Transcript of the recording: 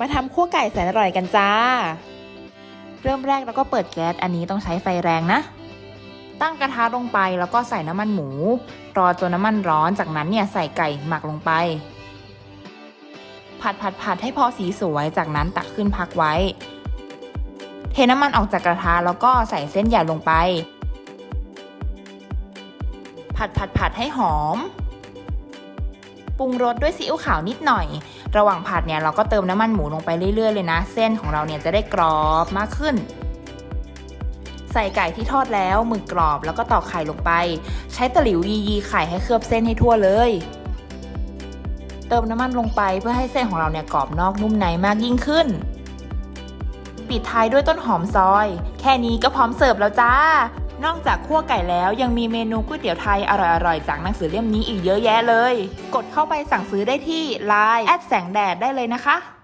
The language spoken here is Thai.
มาทำคั่วไก่แสนอร่อยกันจ้า เริ่มแรกเราก็เปิดแก๊สอันนี้ต้องใช้ไฟแรงนะ ตั้งกระทะลงไปแล้วก็ใส่น้ำมันหมู รอจนน้ำมันร้อนจากนั้นเนี่ยใส่ไก่หมักลงไป ผัดผัดผัดให้พอสีสวยจากนั้นตักขึ้นพักไว้ เทน้ำมันออกจากกระทะแล้วก็ใส่เส้นใหญ่ลงไป ผัดผัดผัดให้หอม ปรุงรสด้วยซีอิ๊วขาวนิดหน่อย ระหว่างผัดเนี่ยเราก็เติมน้ำมันหมูลงไปเรื่อยๆเลยนะ เส้นของเราเนี่ยจะได้กรอบมากขึ้น ใส่ไก่ที่ทอดแล้วหมึกกรอบแล้วก็ตอกไข่ลงไป ใช้ตะหลิวยียีไข่ให้เคลือบเส้นให้ทั่วเลย เติมน้ำมันลงไปเพื่อให้เส้นของเราเนี่ยกรอบนอกนุ่มในมากยิ่งขึ้น ปิดท้ายด้วยต้นหอมซอย แค่นี้ก็พร้อมเสิร์ฟแล้วจ้า นอกจากคั่วไก่แล้วยังมีเมนูก๋วยเตี๋ยวไทยอร่อยๆ จากหนังสือเล่มนี้อีกเยอะแยะเลย กดเข้าไปสั่งซื้อได้ที่ Line แอดแสงแดดได้เลยนะคะ